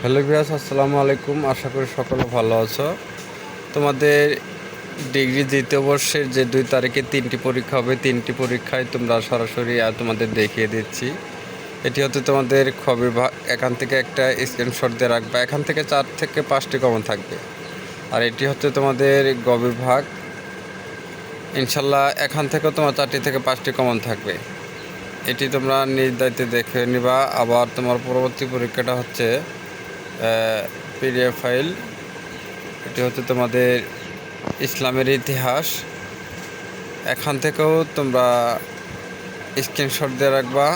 Hello বিয়াস আসসালামু আলাইকুম। আশা করি সকলে ভালো আছো। তোমাদের ডিগ্রি দ্বিতীয় বর্ষের যে দুই তারিখে তিনটি পরীক্ষা হবে, তিনটি পরীক্ষায় তোমরা সরাসরি আর তোমাদের দেখিয়ে দিচ্ছি। এটি হচ্ছে তোমাদের খবর এখান থেকে একটা স্ক্রিনশট দিয়ে রাখবা। এখান থেকে চার থেকে পাঁচটি কমন থাকবে। আর এটি হচ্ছে তোমাদের গ ইনশাল্লাহ এখান থেকেও তোমার চারটি থেকে পাঁচটি কমন থাকবে। এটি তোমরা নিজ দায়িত্বে দেখে নিবা। আবার তোমার পরবর্তী পরীক্ষাটা হচ্ছে পিডিএফ ফাইল এটি হচ্ছে তোমাদের ইসলামের ইতিহাস। এখান থেকেও তোমরা স্ক্রিনশট দিয়ে রাখবা।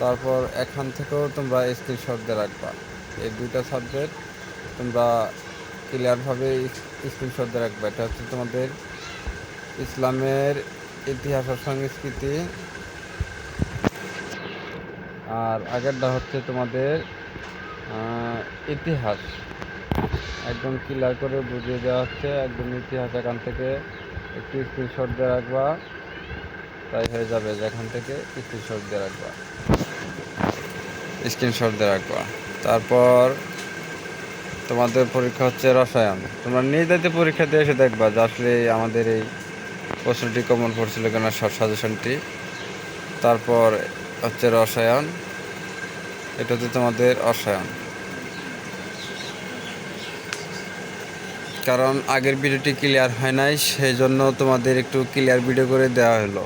তারপর এখান থেকেও তোমরা স্ক্রিনশট দিয়ে রাখবা। এই দুইটা সাবজেক্ট তোমরা ক্লিয়ারভাবে স্ক্রিনশট দিয়ে রাখবা। এটা হচ্ছে তোমাদের ইসলামের ইতিহাস ও সংস্কৃতি। আর আগেরটা হচ্ছে তোমাদের ইতিহাস। একদম ক্লিয়ার করে বুঝিয়ে দেওয়া হচ্ছে, একদম ইতিহাস এখান থেকে একটি স্ক্রিনশট দিয়ে রাখবা, তাই হয়ে যাবে যেখান থেকে স্ক্রিনশট দিয়ে রাখবা। স্ক্রিনশট দিয়ে রাখবা। তারপর তোমাদের পরীক্ষা হচ্ছে রসায়ন। তোমরা নিজেদের পরীক্ষা দিয়ে এসে দেখবা যে আসলে আমাদের এই প্রশ্নটি কমন পড়ছিল কেন শর্ট সাজেশনটি তারপর হচ্ছে রসায়ন। এটা হচ্ছে তোমাদের অসায়ন। কারণ আগের ভিডিওটি ক্লিয়ার হয় নাই, সেই জন্য তোমাদের একটু ক্লিয়ার ভিডিও করে দেওয়া হলো।